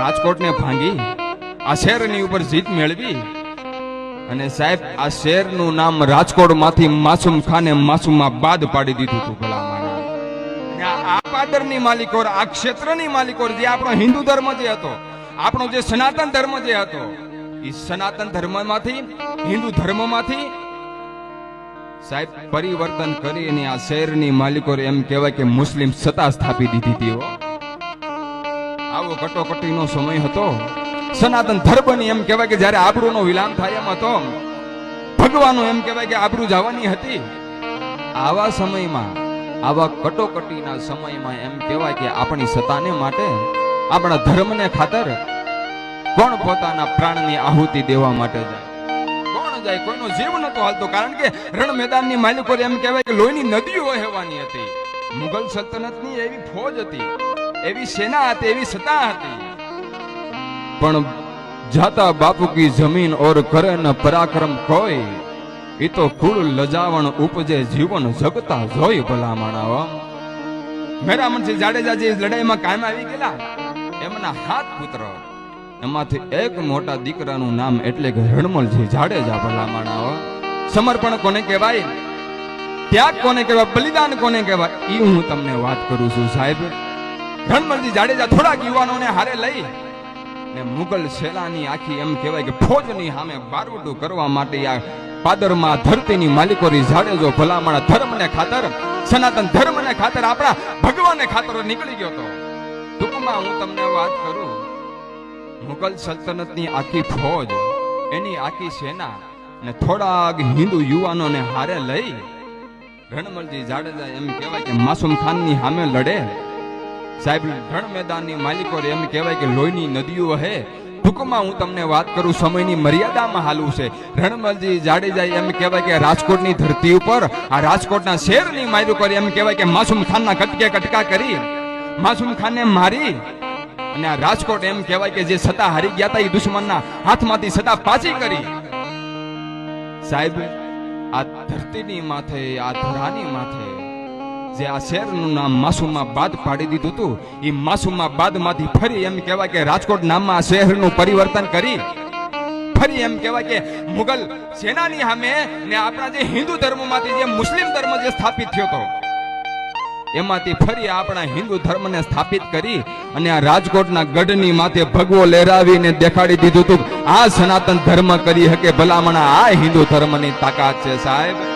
રાજકોટને ભાંગી, આ શહેરની ઉપર જીત મેળવી અને સાહેબ, આ શહેરનું નામ રાજકોટમાંથી માસુમ ખાને માસુમમાં બાદ પાડી દીધું હતું ભલા આ પાદરની માલિકોર આ ક્ષેત્રની માલિકોર જે આપણો હિન્દુ ધર્મ જે હતો, આપણો જે સનાતન ધર્મ જે હતો એ સનાતન ધર્મમાંથી, હિન્દુ ધર્મમાંથી સાહેબ, પરિવર્તન કરીને આ શહેરની માલિકો એમ કહેવાય કે મુસ્લિમ સત્તા સ્થાપી દીધી હતી. આવો કટોકટીનો સમય હતો. સનાતન ધર્મની એમ કહેવાય કે જ્યારે આબરૂનો વિલામ થાય એમ હતો. ભગવાનો એમ કહેવાય કે આબરૂ જવાની હતી. આવા સમયમાં, આવા કટોકટીના સમયમાં એમ કહેવાય કે આપણી સત્તાને માટે, આપણા ધર્મને ખાતર કોણ પોતાના પ્રાણની આહુતિ દેવા માટે જાય? કોણ જાય? કોઈનો જીવ નતો હાલતો. કારણ કે રણ મેદાનની માલિકો એમ કહેવાય કે લોહીની નદીઓ વહેવાની હતી. મુગલ સલ્તનતની એવી ફોજ હતી. એવી સેના હતી, એવી સત્તા હતી. પણ જાતા બાપુ કી જમીન ઓર કરે ન પરાક્રમ કોઈ એ તો કુળ લજાવણ ઉપજે જીવન જગતા જોઈ ભલા માણાવા. મેરા મનસી જાડેજા જે લડાઈમાં કાયમ આવી ગયેલા. એમના હાથ પુત્ર. એમાંથી એક મોટા દીકરાનું નામ એટલે કે હણમલજી જાડેજા ભલા માણાવા. સમર્પણ કોને કહેવાય? ત્યાગ કોને કહેવાય? બલિદાન કોને કહેવાય? એ હું તમને વાત કરું છું સાહેબ. રણમલજી જાડેજા થોડાક યુવાનોને હારે લઈ ને મુગલ સેલાની આખી એમ કહેવાય કે ફોજની સામે બારવડું કરવા માટે આ પાદરમાં ધરતીની માલિકોની જાડેજો ભલામણ ધર્મને ખાતર, સનાતન ધર્મને ખાતર આપણા ભગવાનને ખાતર નીકળી ગયો હતો ટૂંકમાં હું તમને વાત કરું, મુગલ સલ્તનતની આખી ફોજ, એની આખી સેના ને થોડાક હિન્દુ યુવાનોને હારે લઈ રણમલજી જાડેજા એમ કહેવાય કે માસુમ ખાનની સામે લડે. સાહેબ રણ મેદાનની માલિકો એમ કહેવાય કે લોહીની નદીઓ હે. ટૂંકમાં હું તમને વાત કરું, સમયની મર્યાદામાં હાલવું છે. રણમલજી જાડેજા એમ કહેવાય કે રાજકોટની ધરતી ઉપર, આ રાજકોટના શહેરની કરી એમ કહેવાય કે માસુમ ખાનના કટકે કટકા કરી, માસુમ ખાનને મારી, અને આ રાજકોટ એમ કહેવાય કે જે સત્તા હારી ગયા હતા એ દુશ્મનના હાથમાંથી સત્તા પાછી કરી. સાહેબ, આ ધરતીની માથે, આ ધરાની માથે જે આ શહેરનું નામ માસુમા બાદ પાડી દીધું હતું એ માસુમા બાદમાંથી ફરી એમ કહેવાય કે રાજકોટ નામમાં આ શહેરનું પરિવર્તન કરી, ફરી એમ કહેવાય કે મુગલ સેનાની સામે ને આપણા જે હિન્દુ ધર્મમાંથી જે મુસ્લિમ ધર્મ જે સ્થાપિત થયો હતો, એમાંથી ફરી આપણા હિન્દુ ધર્મને સ્થાપિત કરી અને આ રાજકોટના ગઢની માથે ભગવો લહેરાવીને દેખાડી દીધું હતું આ સનાતન ધર્મ કરી શકે ભલામણા આ હિન્દુ ધર્મની તાકાત છે સાહેબ.